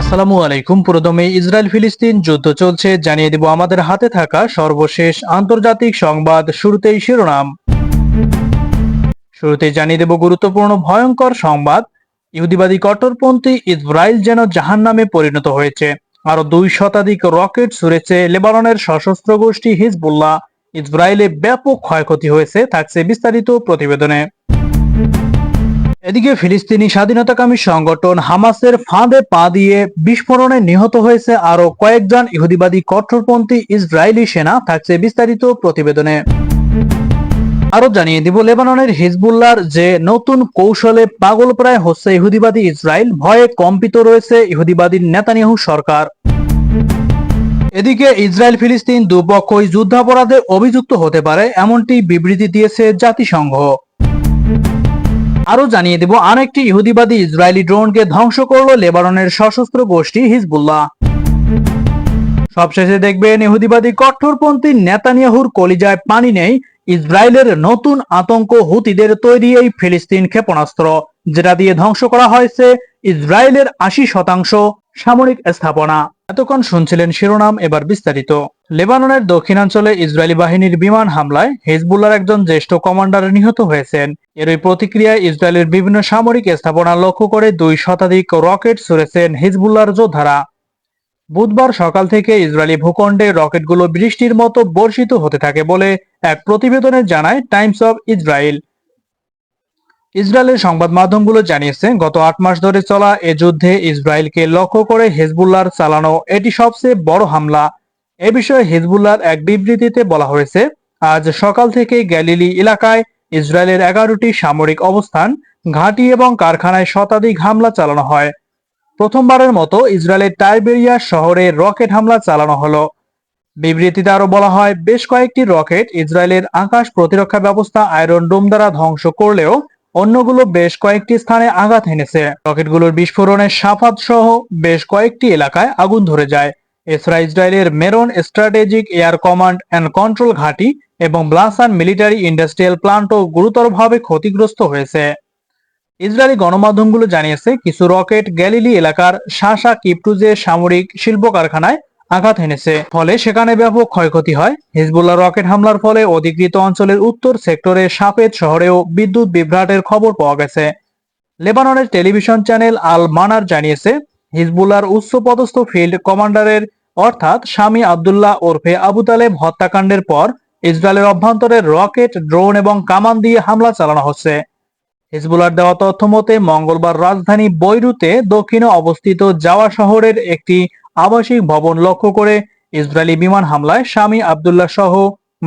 আসসালামু আলাইকুম, পুরোদমে ইসরায়েল ফিলিস্তিন যুদ্ধ চলছে, জানিয়ে দেব আমাদের হাতে থাকা সর্বশেষ আন্তর্জাতিক সংবাদ শুরুতেই শিরোনাম। শুরুতেই জানিয়ে দেব গুরুত্বপূর্ণ ভয়ঙ্কর সংবাদ, ইহুদিবাদী কট্টরপন্থী ইসরায়েল যেন জাহান নামে পরিণত হয়েছে। আরও দুই শতাধিক রকেট ছুড়েছে লেবাননের সশস্ত্র গোষ্ঠী হিজবুল্লাহ, ইসরায়েলে ব্যাপক ক্ষয়ক্ষতি হয়েছে, থাকছে বিস্তারিত প্রতিবেদনে। এদিকে ফিলিস্তিনি স্বাধীনতাকামী সংগঠন হামাসের ফাঁদে পা দিয়ে বিস্ফোরণে নিহত হয়েছে আরও কয়েকজন ইহুদিবাদী কট্টরপন্থী ইসরায়েলি সেনা, থাকছে বিস্তারিত প্রতিবেদনে। আরও জানিয়ে দিব, লেবাননের হিজবুল্লাহর যে নতুন কৌশলে পাগল প্রায় হচ্ছে ইহুদিবাদী ইসরায়েল, ভয়ে কম্পিত রয়েছে ইহুদিবাদী নেতানিয়াহু সরকার। এদিকে ইসরায়েল ফিলিস্তিন দুপক্ষই যুদ্ধাপরাধে অভিযুক্ত হতে পারে, এমনটি বিবৃতি দিয়েছে জাতিসংঘ। আরও জানিয়ে দেব, আরেকটি ইহুদিবাদী ইসরায়েলি ড্রোনকে ধ্বংস করল লেবাননের সশস্ত্র গোষ্ঠী হিজবুল্লাহ। সবশেষে দেখবেন, ইহুদিবাদী কঠোরপন্থী নেতানিয়াহুর কলিজায় পানি নেই, ইসরায়েলের নতুন আতঙ্ক হুতিদের তৈরি এই ফিলিস্তিন ক্ষেপণাস্ত্র, যেটা দিয়ে ধ্বংস করা হয়েছে ইসরায়েলের আশি শতাংশ সামরিক স্থাপনা। এতক্ষণ শুনছিলেন শিরোনাম, এবার বিস্তারিত। লেবাননের দক্ষিণাঞ্চলে ইসরায়েলি বাহিনীর বিমান হামলায় হিজবুল্লার একজন জ্যেষ্ঠ কমান্ডার নিহত হয়েছেন। এরই প্রতিক্রিয়ায় ইসরায়েলের বিভিন্ন সামরিক স্থাপনা লক্ষ্য করে দুই শতাধিক রকেট ছুড়েছেন হিজবুল্লার যোদ্ধারা। বুধবার সকাল থেকে ইসরায়েলি ভূখণ্ডে রকেটগুলো বৃষ্টির মতো বর্ষিত হতে থাকে বলে এক প্রতিবেদনে জানায় টাইমস অব ইসরায়েল। ইসরায়েলের সংবাদ মাধ্যমগুলো জানিয়েছে, গত আট মাস ধরে চলা এ যুদ্ধে ইসরায়েলকে লক্ষ্য করে হেজবুল্লার চালানো এটি সবচেয়ে বড় হামলা। এ বিষয়ে হিজবুল্লাহর এক বিবৃতিতে বলা হয়েছে, আজ সকাল থেকে গ্যালিলি এলাকায় ইসরায়েলের এগারোটি সামরিক অবস্থান, ঘাঁটি এবং কারখানায় শতাধিক হামলা চালানো হয়। প্রথমবারের মতো ইসরায়েলের টাইবেরিয়া শহরে রকেট হামলা চালানো হলো। বিবৃতিতে আরও বলা হয়, বেশ কয়েকটি রকেট ইসরায়েলের আকাশ প্রতিরক্ষা ব্যবস্থা আয়রন ডোম দ্বারা ধ্বংস করলেও অন্যগুলো বেশ কয়েকটি স্থানে আঘাত এনেছে। রকেটগুলোর বিস্ফোরণে সাফাত সহ বেশ কয়েকটি এলাকায় আগুন ধরে যায়। এছাড়া ইসরায়েলের Meron strategic air command and control ঘাঁটি এবং ব্লাসান মিলিটারি ইন্ডাস্ট্রিয়াল প্লান্টও গুরুতরভাবে ক্ষতিগ্রস্ত হয়েছে। ইসরায়েলি গণমাধ্যমগুলো জানিয়েছে, কিছু রকেট গ্যালিলি এলাকার শাসা কিপটুজে সামরিক শিল্প কারখানায় আঘাত এনেছে। ফলে সেখানে ব্যাপক ক্ষয়ক্ষতি হয়। হিজবুল্লাহ রকেট হামলার ফলে অধিকৃত অঞ্চলের উত্তর সেক্টরে সাপেদ শহরেও বিদ্যুৎ বিভ্রাটের খবর পাওয়া গেছে। লেবাননের টেলিভিশন চ্যানেল আল মানার জানিয়েছে, হিজবুল্লাহর উচ্চপদস্থ ফিল্ড কমান্ডারের অর্থাৎ স্বামী আবদুল্লাহ ওরফে আবু তালেব হত্যাকাণ্ডের পর ইসরায়েলের অভ্যন্তরে রকেট, ড্রোন এবং কামান দিয়ে হামলা চালানো হচ্ছে। হিজবুলার দেওয়া তথ্য মতে, মঙ্গলবার রাজধানী বৈরুতে দক্ষিণে অবস্থিত জাওয়া শহরের একটি আবাসিক ভবন লক্ষ্য করে ইসরায়েলি বিমান হামলায় স্বামী আবদুল্লাহ সহ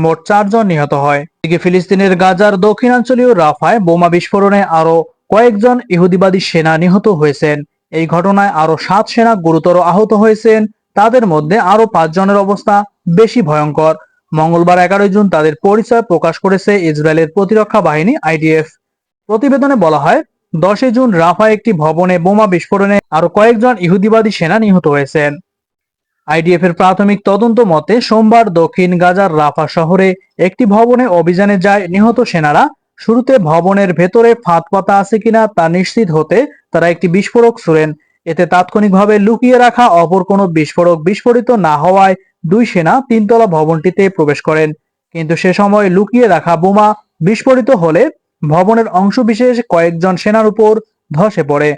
মোট চারজন নিহত হয়। এদিকে ফিলিস্তিনের গাজার দক্ষিণাঞ্চলীয় রাফায় বোমা বিস্ফোরণে আরও কয়েকজন ইহুদিবাদী সেনা নিহত হয়েছেন। এই ঘটনায় আরও সাত সেনা গুরুতর আহত হয়েছেন। তাদের মধ্যে আরও পাঁচজনের অবস্থা বেশি ভয়ঙ্কর। মঙ্গলবার এগারোই জুন তাদের পরিচয় প্রকাশ করেছে ইসরায়েলের প্রতিরক্ষা বাহিনী আইডিএফ। প্রতিবেদনে বলা হয়, দশই জুন রাফা একটি ভবনে বোমা বিস্ফোরণে আরও কয়েকজন ইহুদিবাদী সেনা নিহত হয়েছেন। আইডিএফ এর প্রাথমিক তদন্ত মতে, সোমবার দক্ষিণ গাজার রাফা শহরে একটি ভবনে অভিযানে যায় নিহত সেনারা। শুরুতে ভবনের ভেতরে ফাঁদ পাতা আছে কিনা তা নিশ্চিত হতে তারা একটি বিস্ফোরক ছুড়েন। এতে তাৎক্ষণিকভাবে লুকিয়ে রাখা অপর কোনো বিস্ফোরক বিস্ফোরিত না হওয়ায় দুই সেনা তিনতলা ভবনটিতে প্রবেশ করেন। কিন্তু সে সময় লুকিয়ে রাখা বোমা বিস্ফোরিত হলে ভবনের অংশবিশেষ কয়েকজন সেনার উপর ধসে পড়ে।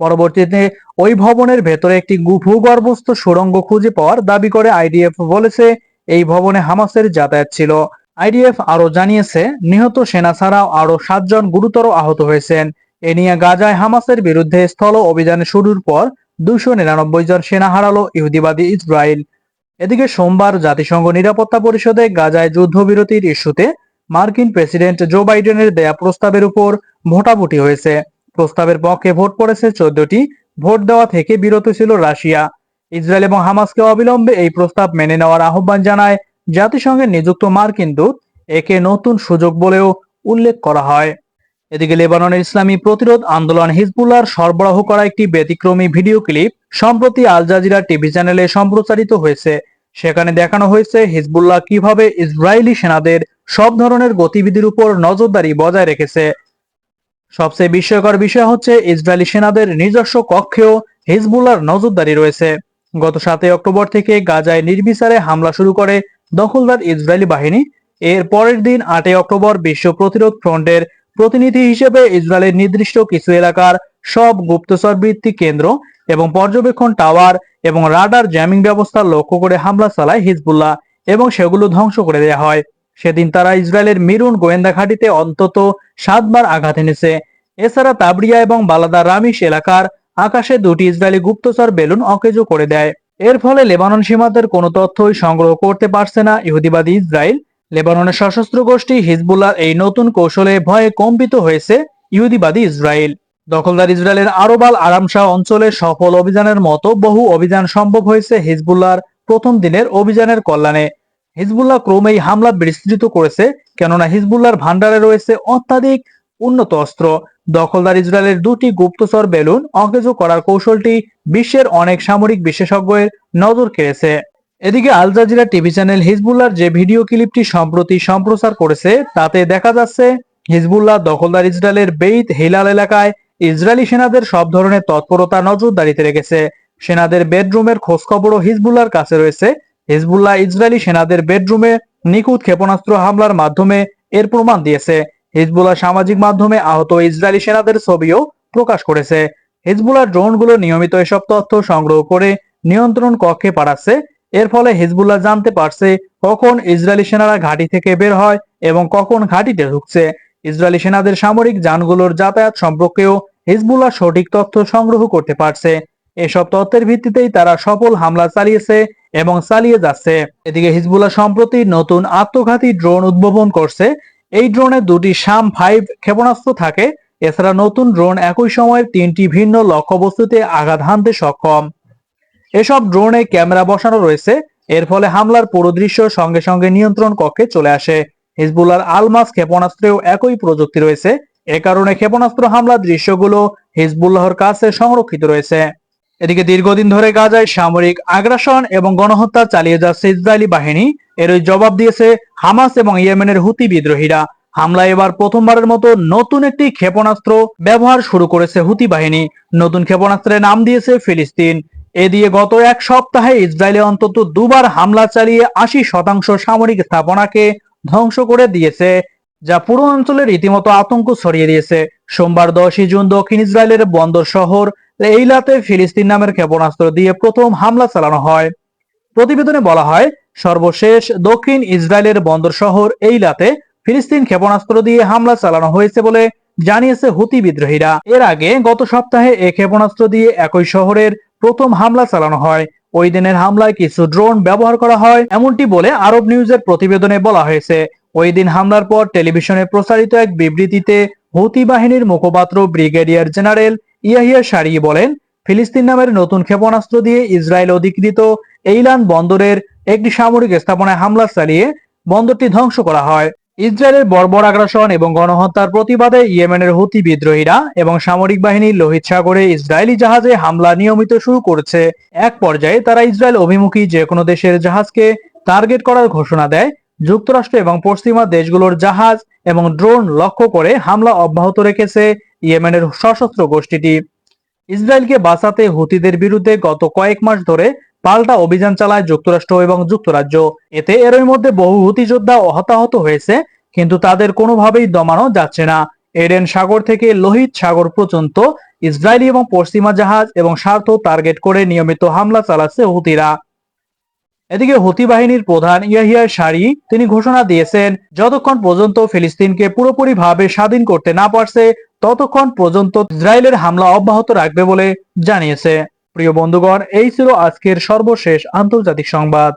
পরবর্তীতে ওই ভবনের ভেতরে একটি ভূগর্ভস্থ সুড়ঙ্গ খুঁজে পাওয়ার দাবি করে আইডিএফ বলেছে, এই ভবনে হামাসের যাতায়াত ছিল। আইডিএফ আরও জানিয়েছে, নিহত সেনা ছাড়াও আরও সাতজন গুরুতর আহত হয়েছেন। এ নিয়ে গাজায় হামাসের বিরুদ্ধে স্থল অভিযান শুরুর পর দুশো নিরানব্বই জন সেনা হারালো ইহুদিবাদী ইসরায়েল। এদিকে সোমবার জাতিসংঘ নিরাপত্তা পরিষদে গাজায় যুদ্ধবিরতির ইস্যুতে মার্কিন প্রেসিডেন্ট জো বাইডেনের দেয়া প্রস্তাবের উপর ভোটাভুটি হয়েছে। প্রস্তাবের পক্ষে ভোট পড়েছে চোদ্দটি, ভোট দেওয়া থেকে বিরত ছিল রাশিয়া। ইসরায়েল এবং হামাসকে অবিলম্বে এই প্রস্তাব মেনে নেওয়ার আহ্বান জানায় জাতিসংঘের নিযুক্ত মার্কিন দূত, একে নতুন সুযোগ বলেও উল্লেখ করা হয়। এদিকে লেবাননের ইসলামী প্রতিরোধ আন্দোলন হিজবুল্লার সরবরাহ করা একটি ব্যতিক্রমী ভিডিও ক্লিপ সম্প্রতি আল জাজিরা টিভি চ্যানেলে সম্প্রচারিত হয়েছে। সেখানে দেখানো হয়েছে হিজবুল্লাহ কীভাবে ইসরায়েলি সেনাদের সব ধরনের গতিবিধির উপর নজরদারি বজায় রেখেছে। সবচেয়ে বিস্ময়কর বিষয় হচ্ছে ইসরায়েলি সেনাদের নিজস্ব কক্ষেও হিজবুল্লাহর নজরদারি রয়েছে। গত সাতই অক্টোবর থেকে গাজায় নির্বিচারে হামলা শুরু করে দখলদার ইসরায়েলি বাহিনী। এর পরের দিন আটই অক্টোবর বিশ্ব প্রতিরোধ ফ্রন্টের প্রতিনিধি হিসেবে ইসরায়েলের নির্দিষ্ট কিছু এলাকার সব গুপ্তচর ভিত্তিক কেন্দ্র এবং পর্যবেক্ষণ টাওয়ার এবং রাডার জ্যামিং ব্যবস্থা লক্ষ্য করে হামলা চালায় হিজবুল্লাহ এবং সেগুলো ধ্বংস করে দেওয়া হয়। সেদিন তারা ইসরায়েলের মিরুন গোয়েন্দা ঘাঁটিতে অন্তত সাতবার আঘাত এনেছে। এছাড়া তাবরিয়া এবং বালাদা রামিশ এলাকার আকাশে দুটি ইসরায়েলি গুপ্তচর বেলুন অকেজো করে দেয়। এর ফলে লেবানন সীমান্তের কোনো তথ্যই সংগ্রহ করতে পারছে না ইহুদিবাদী ইসরায়েল। লেবাননের সশস্ত্র গোষ্ঠী হিজবুল্লার এই নতুন কৌশলে ভয়ে কম্পিত হয়েছে ইহুদিবাদী ইসরায়েল। দখলদার ইসরায়েলের আরবাল আরামশাহ অঞ্চলে সফল অভিযানের মতো বহু অভিযান সম্ভব হয়েছে হিজবুল্লাহর প্রথম দিনের অভিযানের কল্যাণে। হিজবুল্লাহ ক্রমেই হামলা বিস্তৃত করেছে, কেননা হিজবুল্লাহর ভান্ডারে রয়েছে অত্যাধিক উন্নত অস্ত্র। দখলদার ইসরায়েলের দুটি গুপ্তচর বেলুন অকেজো করার কৌশলটি বিশ্বের অনেক সামরিক বিশেষজ্ঞের নজর কেড়েছে। এদিকে আল জাজিরা টিভি চ্যানেল হিজবুল্লাহর যে ভিডিও ক্লিপটি সম্প্রতি সম্প্রচার করেছে, তাতে দেখা যাচ্ছে হিজবুল্লাহ দখলদার ইসরায়েলের বেইত হিলাল এলাকায় ইসরায়েলি সেনাদের সব ধরনের তৎপরতা নজরদারিতে রেখেছে। সেনাদের বেডরুমের খোঁজখবরও হিজবুল্লাহর কাছে রয়েছে। হিজবুল্লাহ ইসরায়েলি সেনাদের বেডরুমে নিখুঁত ক্ষেপণাস্ত্র হামলার মাধ্যমে এর প্রমাণ দিয়েছে। হিজবুল্লাহ সামাজিক মাধ্যমে আহত ইসরায়েলি সেনাদের ছবিও প্রকাশ করেছে। হিজবুল্লাহ ড্রোনগুলো নিয়মিত এসব তথ্য সংগ্রহ করে নিয়ন্ত্রণ কক্ষে পাঠাচ্ছে এর ফলে হিজবুল্লাহ জানতে পারছে কখন ইসরায়েলি সেনারা ঘাঁটি থেকে বের হয় এবং কখন ঘাঁটিতে ঢুকছে। ইসরায়েলি সেনাদের সামরিক যানগুলোর যাতায়াত সম্পর্কেও হিজবুল্লাহ সঠিক তথ্য সংগ্রহ করতে পারছে। এসব তথ্যের ভিত্তিতেই তারা সফল হামলা চালিয়েছে এবং চালিয়ে যাচ্ছে। এদিকে হিজবুল্লাহ সম্প্রতি নতুন আত্মঘাতী ড্রোন উদ্ভাবন করছে। এই ড্রোনে দুটি শাম ফাইভ ক্ষেপণাস্ত্র থাকে। এছাড়া নতুন ড্রোন একই সময়ে তিনটি ভিন্ন লক্ষ্যবস্তুতে আঘাত হানতে সক্ষম। এসব ড্রোনে ক্যামেরা বসানো রয়েছে। এর ফলে হামলার পুরো দৃশ্য সঙ্গে সঙ্গে নিয়ন্ত্রণ কক্ষে চলে আসে। হিজবুল্লার আলমাস ক্ষেপণাস্ত্রেও একই প্রযুক্তি রয়েছে। এ কারণে ক্ষেপণাস্ত্র হামলার দৃশ্যগুলো হিজবুল্লাহর কাছে সংরক্ষিত রয়েছে। এদিকে দীর্ঘদিন ধরে গাজায় সামরিক আগ্রাসন এবং গণহত্যা চালিয়ে যাচ্ছে ইসরায়েলি বাহিনী। এরই জবাব দিয়েছে হামাস এবং ইয়েমেনের হুতি বিদ্রোহীরা। হামলা এবার প্রথমবারের মতো নতুন একটি ক্ষেপণাস্ত্র ব্যবহার শুরু করেছে হুতি বাহিনী। নতুন ক্ষেপণাস্ত্রের নাম দিয়েছে ফিলিস্তিন। এ দিয়ে গত এক সপ্তাহে ইসরায়েলে অন্তত দুবার হামলা চালিয়ে আশি শতাংশ সামরিক স্থাপনাকে ধ্বংস করে দিয়েছে, যা পুরো অঞ্চলের রীতিমতো আতঙ্ক ছড়িয়ে দিয়েছে। সোমবার দশই জুন দক্ষিণ ইসরায়েলের বন্দর শহর এইলাতে ফিলিস্তিন নামের ক্ষেপণাস্ত্র দিয়ে প্রথম হামলা চালানো হয়। প্রতিবেদনে বলা হয়, সর্বশেষ দক্ষিণ ইসরায়েলের বন্দর শহর এইলাতে ফিলিস্তিন ক্ষেপণাস্ত্র দিয়ে হামলা চালানো হয়েছে বলে জানিয়েছে হুতি বিদ্রোহীরা। এর আগে গত সপ্তাহে এ ক্ষেপণাস্ত্র দিয়ে একই শহরের প্রথম হামলা চালানো হয়। ওই দিনের হামলায় কিছু ড্রোন ব্যবহার করা হয়, এমনটি বলে আরব নিউজের প্রতিবেদনে বলা হয়েছে। ওই দিন হামলার পর টেলিভিশনে প্রচারিত এক বিবৃতিতে হুতি বাহিনীর মুখপাত্র ব্রিগেডিয়ার জেনারেল ইয়াহিয়া সারি বলেন, ফিলিস্তিন নামের নতুন ক্ষেপণাস্ত্র দিয়ে ইসরায়েল অধিকৃত এইলান বন্দরের একটি সামরিক স্থাপনায় হামলা চালিয়ে বন্দরটি ধ্বংস করা হয়। ইসরায়েলের বর্বর আগ্রাসন এবং গণহত্যার প্রতিবাদে ইয়েমেনের হুতি বিদ্রোহীরা এবং সামরিক বাহিনী লোহিত সাগরে ইসরায়েলি জাহাজে হামলা নিয়মিত শুরু করেছে। এক পর্যায়ে তারা ইসরায়েল অভিমুখী যে কোনো দেশের জাহাজকে টার্গেট করার ঘোষণা দেয়। যুক্তরাষ্ট্র এবং পশ্চিমা দেশগুলোর জাহাজ এবং ড্রোন লক্ষ্য করে হামলা অব্যাহত রেখেছে ইয়েমেনের সশস্ত্র গোষ্ঠীটি। ইসরায়েলকে বাঁচাতে হুতিদের বিরুদ্ধে গত কয়েক মাস ধরে পাল্টা অভিযান চালায় যুক্তরাষ্ট্র এবং যুক্তরাজ্য। এতে এরই মধ্যে বহু হুতি যোদ্ধা হতাহত হয়েছে, কিন্তু তাদের কোনোভাবেই দমানো যাচ্ছে না। এডেন সাগর থেকে লোহিত সাগর পর্যন্ত ইসরায়েলি এবং পশ্চিমা জাহাজ এবং স্বার্থ টার্গেট করে নিয়মিত হামলা চালাচ্ছে হুতিরা। এদিকে হুতি বাহিনীর প্রধান ইয়াহিয়া সারি তিনি ঘোষণা দিয়েছেন, যতক্ষণ পর্যন্ত ফিলিস্তিনকে পুরোপুরিভাবে স্বাধীন করতে না পারছে, ততক্ষণ পর্যন্ত ইসরায়েলের হামলা অব্যাহত রাখবে বলে জানিয়েছে। প্রিয় বন্ধুগণ এই ছিল আজকের সর্বশেষ আন্তর্জাতিক সংবাদ।